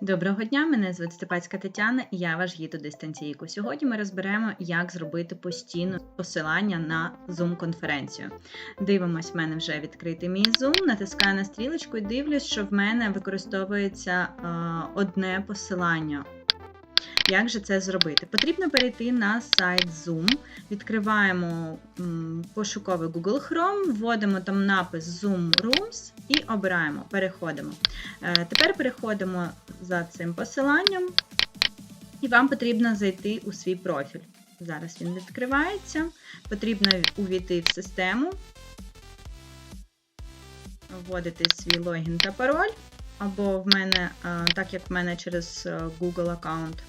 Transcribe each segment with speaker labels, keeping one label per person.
Speaker 1: Доброго дня, мене звуть Степацька Тетяна і я ваш гід у дистанційку. Сьогодні ми розберемо, як зробити постійно посилання на Zoom-конференцію. Дивимось, в мене вже відкритий мій Zoom, натискаю на стрілочку і дивлюсь, що в мене використовується е, одне посилання. Як же це зробити? Потрібно перейти на сайт Zoom, відкриваємо пошуковий Google Chrome, вводимо там напис Zoom Rooms і обираємо, переходимо. Е, Тепер переходимо за цим посиланням, і вам потрібно зайти у свій профіль. Зараз він відкривається. Потрібно увійти в систему, вводити свій логін та пароль. Або в мене, е, так як в мене через е, Google аккаунт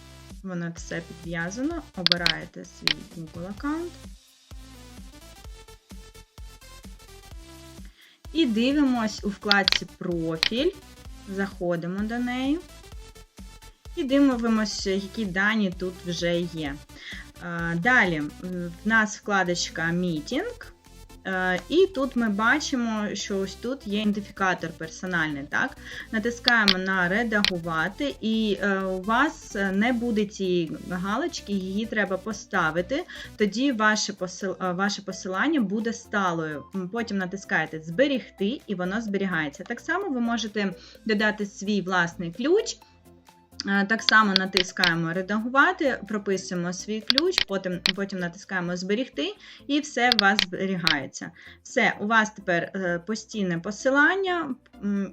Speaker 1: воно все підв'язано, обираєте свій Google аккаунт. І дивимось у вкладці Профіль, заходимо до неї і дивимося, які дані тут вже є. Е, Далі в нас вкладочка Мітінг. Е, І тут ми бачимо, що ось тут є ідентифікатор персональний. Так? Натискаємо на редагувати, і е, у вас не буде цієї галочки, її треба поставити. Тоді е, ваше посилання буде сталою. Потім натискаєте Зберігти, і воно зберігається. Так само ви можете додати свій власний ключ. Е, Так само натискаємо редагувати, прописуємо свій ключ, потім, потім натискаємо зберігти, і все у вас зберігається. Все, у вас тепер е, постійне посилання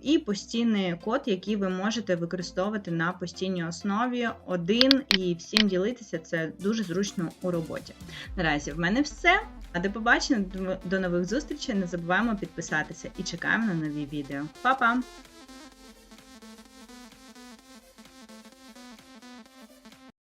Speaker 1: і постійний код, який ви можете використовувати на постійній основі один і всім ділитися. Це дуже зручно у роботі. Наразі в мене все. А до побачення, до нових зустрічей. Не забуваємо підписатися і чекаємо на нові відео. Па-па!